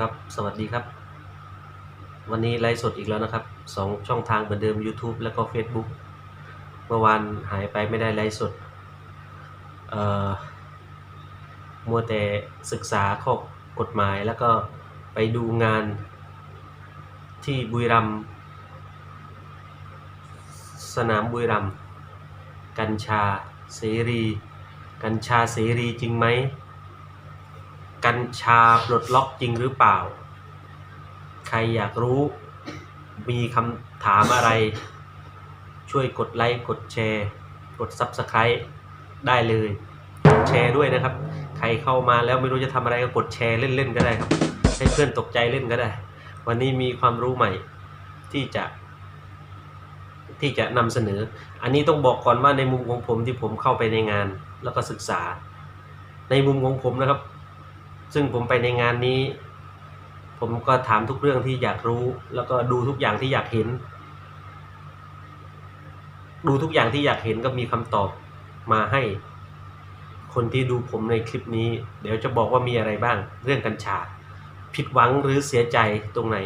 ครับ สวัสดีครับ วันนี้ไลฟ์สดอีกแล้วนะครับสองช่องทางเหมือนเดิม YouTube แล้วก็ Facebook เมื่อวานหายไปไม่ได้ไลฟ์สด เอ่อ มัวแต่ศึกษาข้อกฎหมายแล้วก็ไปดูงานที่บุรีรัม สนามบุรีรัม กัญชาเสรี กัญชาเสรีจริงไหม กัญชาปลดล็อกจริงหรือเปล่า ใครอยากรู้ มีคำถามอะไร ช่วยกดไลค์ กดแชร์ กด Subscribe ได้เลย กดแชร์ด้วยนะครับ ใครเข้ามาแล้วไม่รู้จะทำอะไรก็กดแชร์เล่นๆก็ได้ครับ ให้เพื่อนตกใจเล่นก็ได้ วันนี้มีความรู้ใหม่ที่จะที่จะนำเสนอ อันนี้ต้องบอกก่อนว่าในมุมของผมที่ผมเข้าไปในงานแล้วก็ศึกษา ในมุมของผมนะครับ ซึ่งผมไปในงานนี้ ผมก็ถามทุกเรื่องที่อยากรู้ แล้วก็ดูทุกอย่างที่อยากเห็น ดูทุกอย่างที่อยากเห็นก็มีคำตอบมาให้ คนที่ดูผมในคลิปนี้ เดี๋ยวจะบอกว่ามีอะไรบ้าง เรื่องกัญชา ผิดหวังหรือเสียใจตรงไหน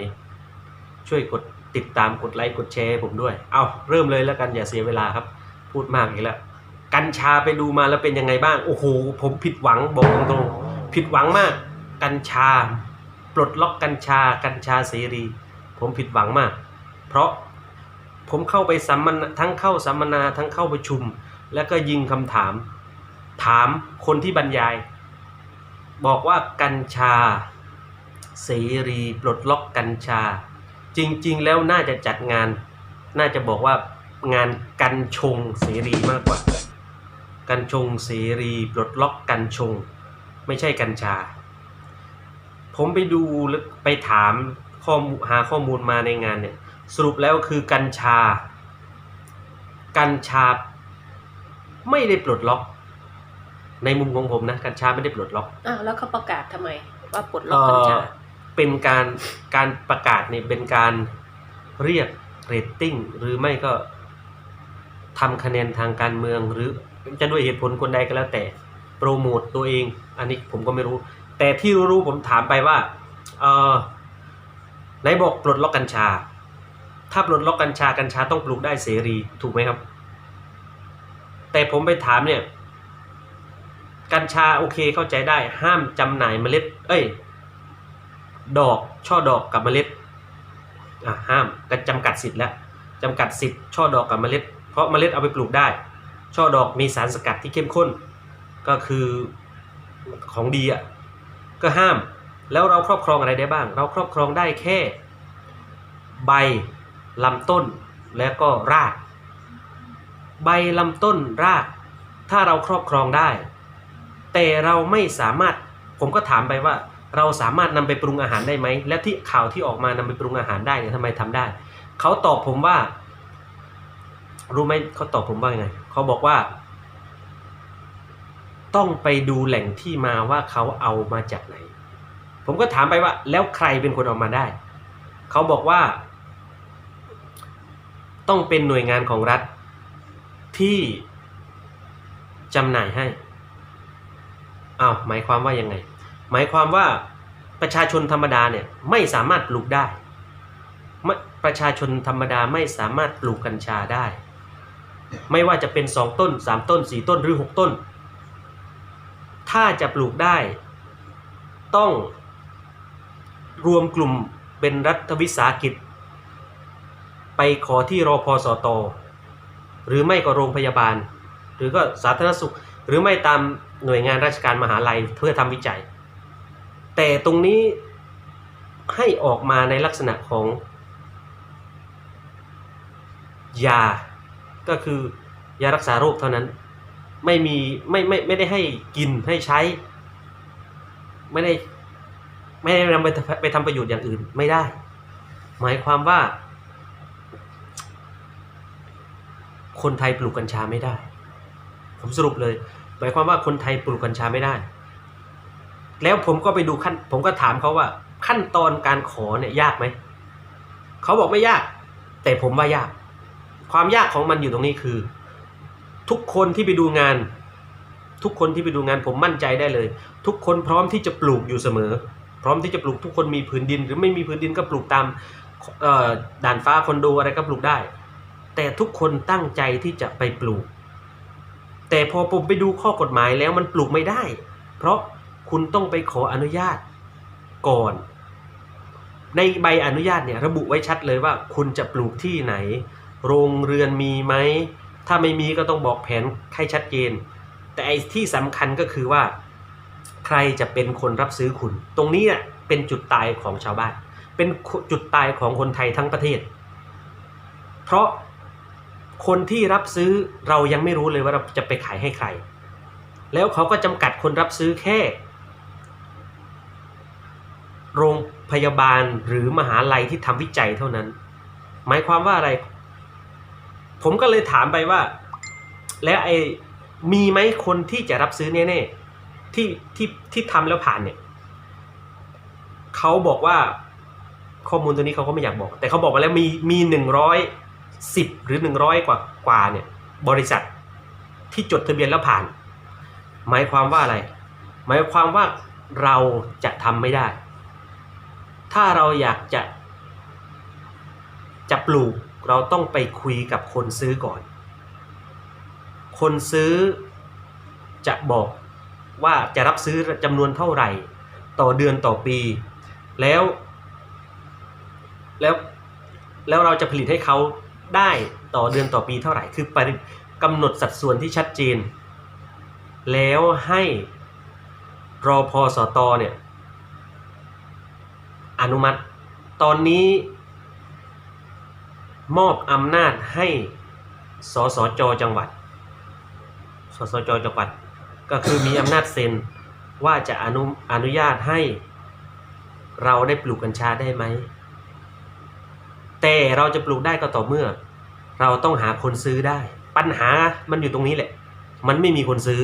ช่วยกดติดตามกดไลค์กดแชร์ให้ผมด้วย เอาเริ่มเลยแล้วกันอย่าเสียเวลาครับ พูดมากอีกแล้ว กัญชาไปดูมาแล้วเป็นยังไงบ้าง โอ้โห ผมผิดหวังบอกตรงๆ ผิดหวังมากกัญชา ปลดล็อกกัญชา กัญชาเสรี ผมผิดหวังมาก เพราะผมเข้าไปสัมมนาทั้งเข้าสัมมนาทั้งเข้าประชุม แล้วก็ยิงคำถาม ถามคนที่บรรยาย บอกว่ากัญชาเสรีปลดล็อกกัญชา จริง ๆ แล้วน่าจะจัดงาน น่าจะบอกว่างานกัญชงเสรีมากกว่า กัญชงเสรีปลดล็อกกัญชง ไม่ใช่กัญชา ผมไปดูแล้วไปถามข้อมูลหาข้อมูลมาในงานเนี่ย สรุปแล้วคือกัญชา กัญชาไม่ได้ปลดล็อก ในมุมของผมนะกัญชาไม่ได้ปลดล็อกอ้าวแล้วเขาประกาศทำไม ว่าปลดล็เอ่อกกัญชาอเป็นการการประกาศเนี่ยเป็นการเรียกเรตติ้งหรือไม่ก็ทำคะแนนทางการเมืองหรือจะด้วยเหตุผลคนใดก็แล้วแต่ โปรโมตตัวเอง อันนี้ผมก็ไม่รู้ แต่ที่รู้ผมถามไปว่าเออไหนบอกปลดล็อกกัญชา ถ้าปลดล็อกกัญชากัญชาต้องปลูกได้เสรีถูกไหมครับ แต่ผมไปถามเนี่ย กัญชาโอเคเข้าใจได้ ห้ามจำหน่ายเมล็ด เอ้ย ดอกช่อดอกกับเมล็ดอะห้ามก็จำกัดสิทธิ์แล้วจำกัดสิทธิ์ช่อดอกกับเมล็ด เพราะเมล็ดเอาไปปลูกได้ ช่อดอกมีสารสกัดที่เข้มข้น ก็คือ ของดีอะก็ห้ามแล้วเราครอบครองอะไรได้บ้าง เราครอบครองได้แค่ใบลำต้นและก็ราก ใบลำต้นราก ถ้าเราครอบครองได้ แต่เราไม่สามารถผมก็ถามไปว่า เราสามารถนำไปปรุงอาหารได้ไหมและที่ข่าวที่ออกมานำไปปรุงอาหารได้เนี่ยทำไมทำได้ เขาตอบผมว่า รู้ไหมเขาตอบผมว่าไง เขาบอกว่า ต้องไปดูแหล่งที่มาว่าเขาเอามาจากไหน ผมก็ถามไปว่า แล้วใครเป็นคนเอามาได้ เขาบอกว่า ต้องเป็นหน่วยงานของรัฐที่จำหน่ายให้อ้าวหมายความว่ายังไง หมายความว่าประชาชนธรรมดาเนี่ยไม่สามารถปลูกได้ ประชาชนธรรมดาไม่สามารถปลูกกัญชาได้ ไม่ว่าจะเป็นสองต้นสามต้นสี่ต้นหรือหกต้น ถ้าจะปลูกได้ ต้องรวมกลุ่มเป็นรัฐวิสาหกิจ ไปขอที่รอพอสตหรือไม่ก็โรงพยาบาล หรือก็สาธารณสุข หรือไม่ตามหน่วยงานราชการมหาลัยเพื่อทำวิจัย แต่ตรงนี้ให้ออกมาในลักษณะของ ยา ก็คือยารักษาโรคเท่านั้น ไม่มีไม่ไม่ไม่ได้ให้กินให้ใช้ ไม่ได้ ไม่ได้นำไปไปทำประโยชน์อย่างอื่นไม่ได้ หมายความว่า คนไทยปลูกกัญชาไม่ได้ ผมสรุปเลย หมายความว่าคนไทยปลูกกัญชาไม่ได้ แล้วผมก็ไปดูขั้น ผมก็ถามเขาว่า ขั้นตอนการขอเนี่ยยากไหมเขาบอกไม่ยาก แต่ผมว่ายาก ความยากของมันอยู่ตรงนี้คือ ทุกคนที่ไปดูงาน ทุกคนที่ไปดูงานผมมั่นใจได้เลย ทุกคนพร้อมที่จะปลูกอยู่เสมอ พร้อมที่จะปลูกทุกคนมีผืนดิน หรือไม่มีผืนดินก็ปลูกตามด่านฟ้าคอนโดอะไรก็ปลูกได้ แต่ทุกคนตั้งใจที่จะไปปลูก แต่พอผมไปดูข้อกฎหมายแล้วมันปลูกไม่ได้ เพราะคุณต้องไปขออนุญาตก่อน ในใบอนุญาตเนี่ยระบุไว้ชัดเลยว่า คุณจะปลูกที่ไหน โรงเรือนมีไหม ถ้าไม่มีก็ต้องบอกแผนให้ชัดเจน แต่ไอ้ที่สำคัญก็คือว่า ใครจะเป็นคนรับซื้อคุณ ตรงนี้เป็นจุดตายของชาวบ้าน เป็นจุดตายของคนไทยทั้งประเทศ เพราะคนที่รับซื้อเรายังไม่รู้เลยว่าเราจะไปขายให้ใคร แล้วเขาก็จำกัดคนรับซื้อแค่ โรงพยาบาลหรือมหาลัยที่ทำวิจัยเท่านั้น หมายความว่าอะไร ผมก็เลยถามไปว่า แล้วไอ้มีไหมคนที่จะรับซื้อแน่ๆที่ที่ที่ทำแล้วผ่านเนี่ยเขาบอกว่าข้อมูลตัวนี้เขาก็ไม่อยากบอก แต่เขาบอกมาแล้วมีมีหนึ่งร้อยสิบหรือหนึ่งร้อยกว่ากว่าเนี่ย บริษัทที่จดทะเบียนแล้วผ่าน หมายความว่าอะไร หมายความว่าเราจะทำไม่ได้ ถ้าเราอยากจะจะปลูก เราต้องไปคุยกับคนซื้อก่อน คนซื้อจะบอกว่าจะรับซื้อจำนวนเท่าไหร่ ต่อเดือนต่อปี แล้ว แล้วแล้วเราจะผลิตให้เขาได้ต่อเดือนต่อปีเท่าไหร่ คือปริกำหนดสัดส่วนที่ชัดเจน แล้วให้รอพอสตเนี่ยอนุมัติ ตอนนี้ มอบอำนาจให้สสจจังหวัด สสจจังหวัด ก็คือมีอำนาจเซ็นว่าจะอนุอนุญาตให้เราได้ปลูกกัญชาได้ไหม แต่เราจะปลูกได้ก็ต่อเมื่อ เราต้องหาคนซื้อได้ ปัญหามันอยู่ตรงนี้แหละ มันไม่มีคนซื้อ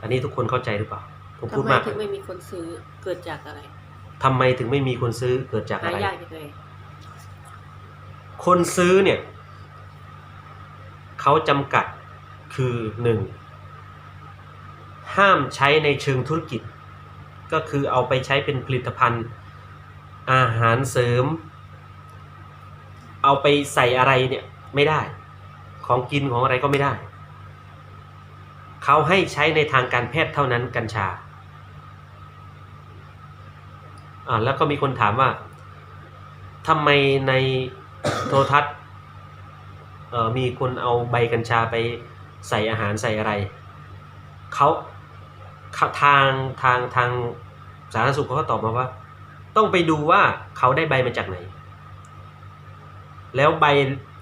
อันนี้ทุกคนเข้าใจหรือเปล่า ผมพูทำดไมมากถึงไม่มีคนซื้อเกิดจากอะไรทำไมถึงไม่มีคนซื้อเกิดจากหาอะไรยากจังเลย คนซื้อเนี่ยเขาจำกัดคือหนึ่งห้ามใช้ในเชิงธุรกิจ ก็คือเอาไปใช้เป็นผลิตภัณฑ์อาหารเสริม เอาไปใส่อะไรเนี่ยไม่ได้ ของกินของอะไรก็ไม่ได้ เขาให้ใช้ในทางการแพทย์เท่านั้นกัญชาอ่าแล้วก็มีคนถามว่าทำไมใน โทรทัศน์มีคนเอาใบกัญชาไปใส่อาหารใส่อะไรเขาทางทางทางสาธารณสุขเขาก็ตอบมาว่า ต้องไปดูว่าเขาได้ใบมาจากไหน แล้วใบ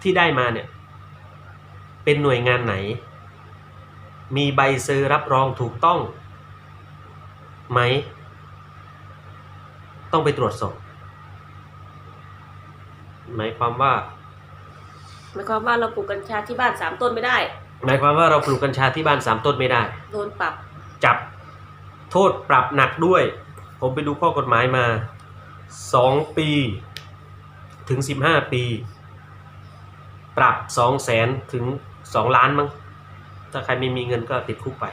ที่ได้มาเนี่ย เป็นหน่วยงานไหน มีใบซอร์รับรองถูกต้องไหม ต้องไปตรวจสอบ หมายความว่า หมายความว่าเราปลูกกัญชาที่บ้านสามต้นไม่ได้ หมายความว่าเราปลูกกัญชาที่บ้านสามต้นไม่ได้ โดนปรับ จับโทษปรับหนักด้วย ผมไปดูข้อกฎหมายมาสองปีถึงสิบห้าปี ปรับสองแสนถึงสองล้านมั้งถ้าใครไม่มีเงินก็ติดคุกไป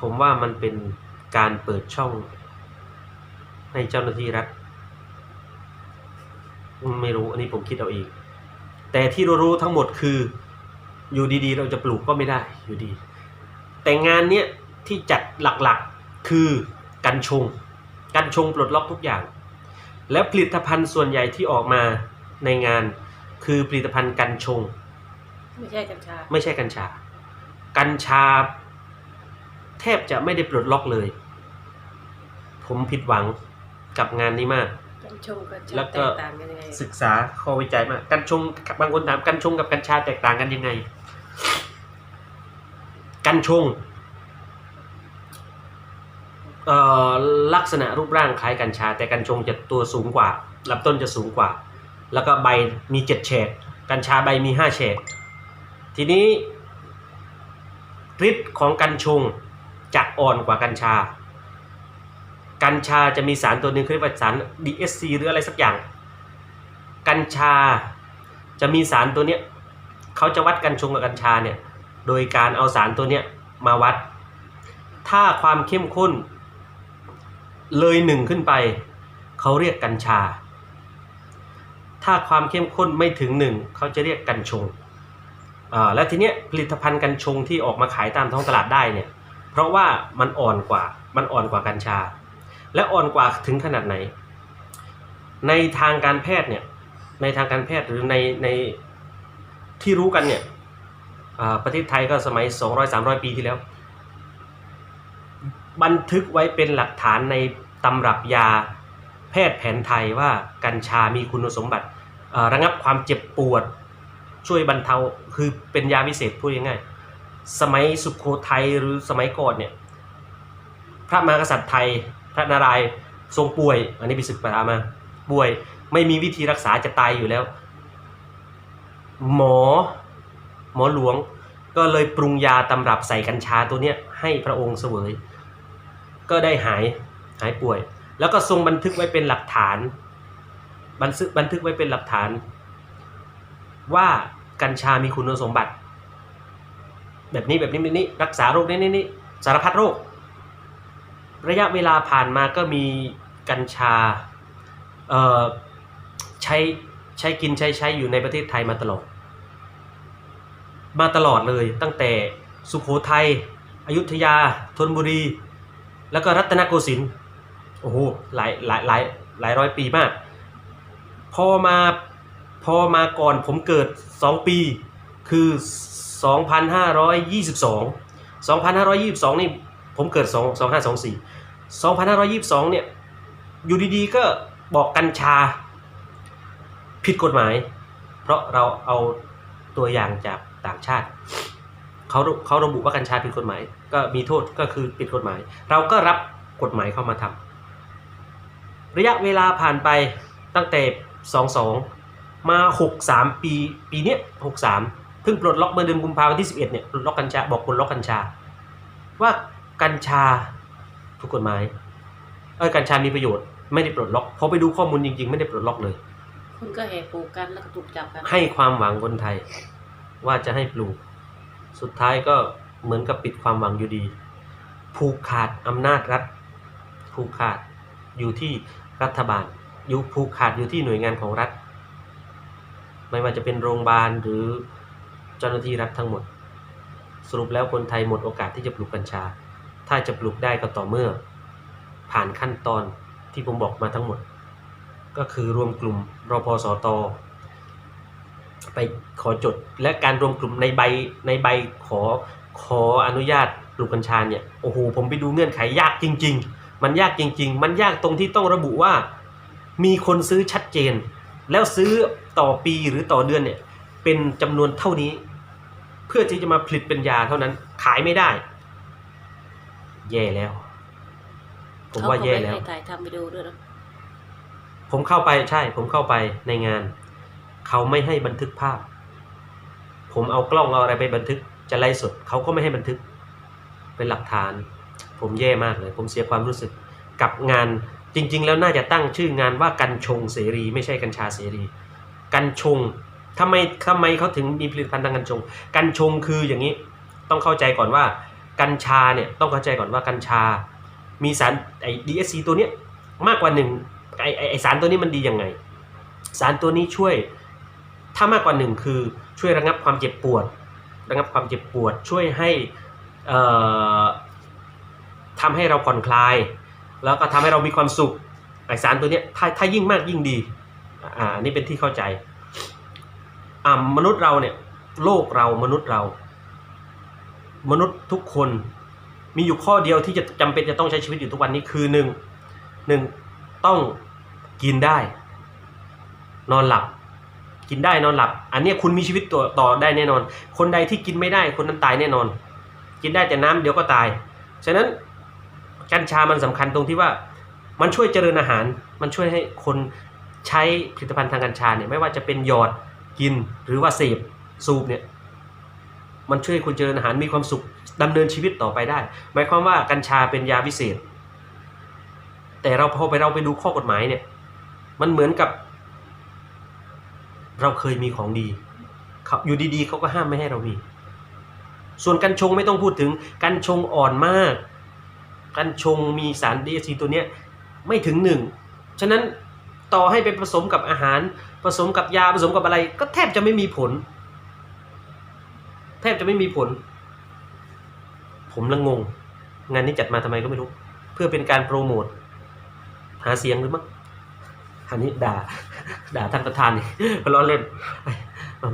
ผมว่ามันเป็นการเปิดช่องให้เจ้าหน้าที่รัฐ ไม่รู้อันนี้ผมคิดเอาเอง แต่ที่รู้ๆทั้งหมดคืออยู่ดีๆ เราจะปลูกก็ไม่ได้อยู่ดี แต่งานเนี้ยที่จัดหลักๆคือกันชง กันชงปลดล็อกทุกอย่าง แล้วผลิตภัณฑ์ส่วนใหญ่ที่ออกมาในงานคือผลิตภัณฑ์กันชง ไม่ใช่กัญชา ไม่ใช่กัญชา กัญชา แทบจะไม่ได้ปลดล็อกเลย ผมผิดหวังกับงานนี้มาก กัญชงกัญชาแล้วแตก็กต่างกันยังไงศึกษาข้อวิจัยมากกัญชงบางคนถามกัญชงกับกัญชาแตกต่างกันยังไง กัญชงเอ่อลักษณะรูปร่างคล้ายกัญชา แต่กัญชงจะตัวสูงกว่าลำต้นจะสูงกว่า แล้วก็ใบมีเจ็ดแฉกกัญชาใบมีห้าแฉกทีนี้ฤทธิ์ของกัญชงจะอ่อนกว่ากัญชา กัญชาจะมีสารตัวหนึ่งเขาเรียกว่าสาร DSC หรืออะไรสักอย่าง กัญชาจะมีสารตัวเนี้ยเขาจะวัดกัญชงกับกัญชาเนี่ยโดยการเอาสารตัวเนี้ยมาวัด ถ้าความเข้มข้น เลยหนึ่งขึ้นไป เขาเรียกกัญชา ถ้าความเข้มข้นไม่ถึงหนึ่งเขาจะเรียกกัญชงอ่าแล้วทีเนี้ยผลิตภัณฑ์กัญชงที่ออกมาขายตามท้องตลาดได้เนี่ยเพราะว่ามันอ่อนกว่ามันอ่อนกว่ากัญชา และอ่อนกว่าถึงขนาดไหน ในทางการแพทย์เนี่ยในทางการแพทย์หรือในในที่รู้กันเนี่ยประเทศไทยก็สมัย 200-300 ปีที่แล้ว บันทึกไว้เป็นหลักฐานในตำรับยาแพทย์แผนไทยว่ากัญชามีคุณสมบัติระงับความเจ็บปวด ช่วยบรรเทาคือเป็นยาวิเศษพูดง่ายๆสมัยสุขโขทัยหรือสมัยก่อนเนี่ยพระมหากษัตริย์ไทย พระนารายณ์ทรงป่วย อันนี้ไปศึกษามาป่วย ไม่มีวิธีรักษาจะตายอยู่แล้ว หมอหมอหลวงก็เลยปรุงยาตำรับใส่กัญชาตัวเนี้ยให้พระองค์เสวย ก็ได้หายหายป่วย แล้วก็ทรงบันทึกไว้เป็นหลักฐาน บันทึกบันทึกไว้เป็นหลักฐาน ว่ากัญชามีคุณสมบัติ แบบนี้แบบนี้แบบนี้รักษาโรคนี้นี้นี้สารพัดโรค ระยะเวลาผ่านมาก็มีกัญชาใช้ใช้กินใช้ใช้อยู่ในประเทศไทยมาตลอด มาตลอดเลยตั้งแต่สุขโขทัยอยุธยาธนบุรี แล้วก็รัตนโกสินทร์โอ้โหหลายหลายหลายหลายร้อยปีมาก พอมาพอมาก่อนผมเกิด 2 ปีคือ 2522 2522 นี่ ผมเกิด 2 2524 2522 เนี่ย อยู่ดีๆ ก็บอกกัญชา ผิดกฎหมาย เพราะเราเอาตัวอย่างจากต่างชาติ เขาเขาระบุว่ากัญชาผิดกฎหมาย ก็มีโทษก็คือผิดกฎหมาย เราก็รับกฎหมายเข้ามาทำระยะเวลาผ่านไปตั้งแต่ 22 มา 63 ปี ปีเนี้ย63เพิ่งปลดล็อกเมื่อเดือนกุมภาพันธ์ที่ 11 เนี่ยปลดล็อกกัญชา บอกปลดล็อกกัญชา ว่า กัญชาถูกกฎหมายเออกัญชามีประโยชน์ไม่ได้ปลดล็อกพอไปดูข้อมูลจริง ๆ ไม่ได้ปลดล็อกเลย คุณก็แห่ปลูกกันแล้วก็ถูกจับกันให้ความหวังคนไทย ว่าจะให้ปลูก สุดท้ายก็เหมือนกับปิดความหวังอยู่ดี ผูกขาดอำนาจรัฐ ผูกขาดอยู่ที่รัฐบาล อยู่ผูกขาดอยู่ที่หน่วยงานของรัฐ ไม่ว่าจะเป็นโรงพยาบาลหรือเจ้าหน้าที่รัฐทั้งหมด สรุปแล้วคนไทยหมดโอกาสที่จะปลูกกัญชา ถ้าจะปลูกได้ก็ต่อเมื่อ ผ่านขั้นตอนที่ผมบอกมาทั้งหมด ก็คือรวมกลุ่มรพสตไปขอจดและการรวมกลุ่มในใบในใบขอขออนุญาตปลูกกัญชาเนี่ยโอ้โหผมไปดูเงื่อนไขยากจริง ๆ มันยากจริง ๆ มันยากตรงที่ต้องระบุว่า มีคนซื้อชัดเจน แล้วซื้อต่อปีหรือต่อเดือนเนี่ยเป็นจำนวนเท่านี้ เพื่อที่จะมาผลิตเป็นยาเท่านั้นขายไม่ได้ แย่แล้ว ผมว่าแย่แล้วเขก็ไม่ให้ถ่ายทำวิดีโอด้วยนะผมเข้าไปใช่ ผมเข้าไปในงาน เขาไม่ให้บันทึกภาพ ผมเอากล้องเอาอะไรไปบันทึกจะไล่สดเขาก็ไม่ให้บันทึก เป็นหลักฐาน ผมแย่มากเลย ผมเสียความรู้สึกกับงานจริง ๆ แล้วน่าจะตั้งชื่องานว่ากัญชงเสรี ไม่ใช่กัญชาเสรี กัญชงทำไมทำไมเขาถึงมีผลิตภัณฑ์ทางกัญชง กัญชงคืออย่างนี้ ต้องเข้าใจก่อนว่า กัญชาเนี่ยต้องเข้าใจก่อนว่ากัญชา มีสารไอ้ DSC ตัวเนี้ยมากกว่าหนึ่งไอ้ไอ้ไอสารตัวนี้มันดียังไง สารตัวนี้ช่วยถ้ามากกว่าหนึ่งคือช่วยระงับความเจ็บปวด ระงับความเจ็บปวดช่วยให้เอ่อทำให้เราผ่อนคลาย แล้วก็ทำให้เรามีความสุขไอสารตัวเนี้ยถ้าถ้ายิ่งมากยิ่งดีอ่าอันนี่เป็นที่เข้าใจอ่ามนุษย์เราเนี่ยโลกเรามนุษย์เรา มนุษย์ทุกคนมีอยู่ข้อเดียวที่จะจำเป็นจะต้องใช้ชีวิตอยู่ทุกวันนี้คือหนึ่งหนึ่งต้องกินได้ นอนหลับ กินได้นอนหลับ อันนี้คุณมีชีวิตต่อต่อได้แน่นอน คนใดที่กินไม่ได้คนนั้นตายแน่นอน กินได้แต่น้ำเดี๋ยวก็ตาย ฉะนั้นกัญชามันสำคัญตรงที่ว่ามันช่วยเจริญอาหาร มันช่วยให้คนใช้ผลิตภัณฑ์ทางกัญชาเนี่ยไม่ว่าจะเป็นหยอดกินหรือว่าเสพสูบเนี่ย มันช่วยคุณเจริญอาหารมีความสุขดำเนินชีวิตต่อไปได้ หมายความว่ากัญชาเป็นยาวิเศษ แต่เราพอไปเราไปดูข้อกฎหมายเนี่ย มันเหมือนกับ เราเคยมีของดีเขาอยู่ดีๆเขาก็ห้ามไม่ให้เรามี ส่วนกัญชงไม่ต้องพูดถึง กัญชงอ่อนมาก กัญชงมีสาร DHC ตัวเนี้ยไม่ถึงหนึ่ง ฉะนั้นต่อให้ไปผสมกับอาหาร ผสมกับยาผสมกับอะไร ก็แทบจะไม่มีผล แทบจะไม่มีผล ผมละงง งานนี้จัดมาทำไมก็ไม่รู้ เพื่อเป็นการโปรโมทหาเสียงหรือมั้งอันนี้ด่า ด่าท่านประธานนี่ล้อเล่น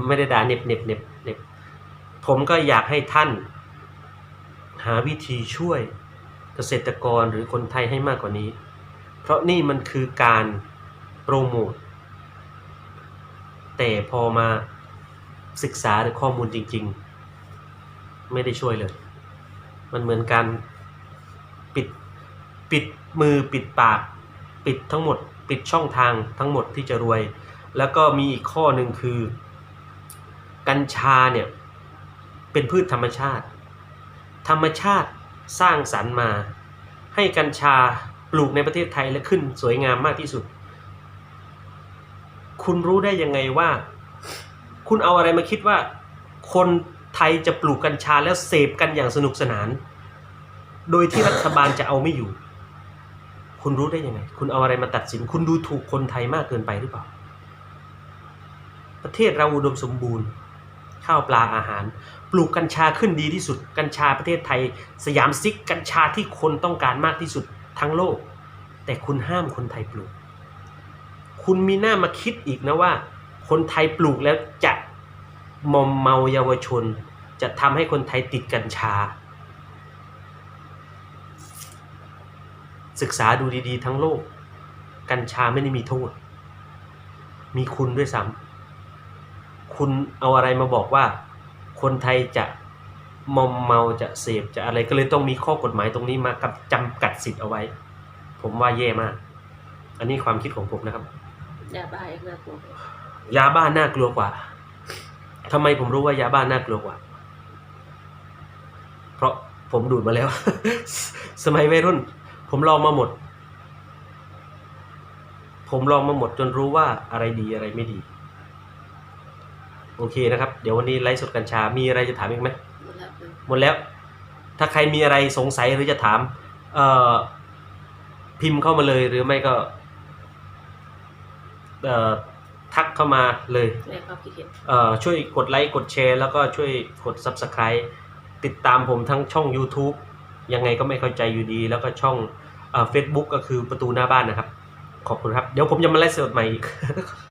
ไม่ได้ด่าเน็บเน็บเน็บเน็บผมก็อยากให้ท่าน หาวิธีช่วยเกษตรกรหรือคนไทยให้มากกว่านี้ เพราะนี่มันคือการโปรโมทแต่พอมาศึกษาหรือข้อมูลจริง ๆ ไม่ได้ช่วยเลย มันเหมือนการปิดปิดมือปิดปาก ปิดทั้งหมด ปิดช่องทางทั้งหมดที่จะรวย แล้วก็มีอีกข้อหนึ่งคือ กัญชาเนี่ยเป็นพืชธรรมชาติ ธรรมชาติสร้างสรรค์มา ให้กัญชาปลูกในประเทศไทยและขึ้นสวยงามมากที่สุด คุณรู้ได้ยังไงว่า คุณเอาอะไรมาคิดว่า คน ไทยจะปลูกกัญชาแล้วเสพกันอย่างสนุกสนาน โดยที่รัฐบาลจะเอาไม่อยู่ คุณรู้ได้ยังไง คุณเอาอะไรมาตัดสิน คุณดูถูกคนไทยมากเกินไปหรือเปล่า ประเทศเราอุดมสมบูรณ์ ข้าวปลาอาหาร ปลูกกัญชาขึ้นดีที่สุด กัญชาประเทศไทย สยามซิกกัญชาที่คนต้องการมากที่สุดทั้งโลก แต่คุณห้ามคนไทยปลูก คุณมีหน้ามาคิดอีกนะว่า คนไทยปลูกแล้วจะ มอมเมาเยาวชน จะทำให้คนไทยติดกัญชา ศึกษาดูดีๆ ทั้งโลก กัญชาไม่ได้มีโทษ มีคุณด้วยซ้ำคุณเอาอะไรมาบอกว่า คนไทยจะมอมเมาจะเสพจะอะไรก็เลยต้องมีข้อกฎหมายตรงนี้มากับจำกัดสิทธิ์เอาไว้ ผมว่าแย่มาก อันนี้ความคิดของผมนะครับ ยาบ้าเองนะผมยาบ้าน่ากลัวกว่า ทำไมผมรู้ว่ายาบ้าน่ากลัวกว่า เพราะผมดูดมาแล้ว สมัยวัยรุ่น ผมลองมาหมด ผมลองมาหมดจนรู้ว่าอะไรดีอะไรไม่ดี โอเคนะครับ เดี๋ยววันนี้ไลฟ์สดกัญชา มีอะไรจะถามอีกไหมหมดแล้วหมดแล้วถ้าใครมีอะไรสงสัยหรือจะถาม เอ่อ พิมพ์เข้ามาเลยหรือไม่ก็ เอ่อ ทักเข้ามาเลยในความคิดเห็นเอ่อช่วยกดไลค์กดแชร์แล้วก็ช่วยกด Subscribe ติดตามผมทั้งช่อง YouTube ยังไงก็ไม่เข้าใจอยู่ดี แล้วก็ช่องเอ่อ Facebook ก็คือประตูหน้าบ้านนะครับ ขอบคุณครับ เดี๋ยวผมจะมาไลฟ์สดใหม่อีก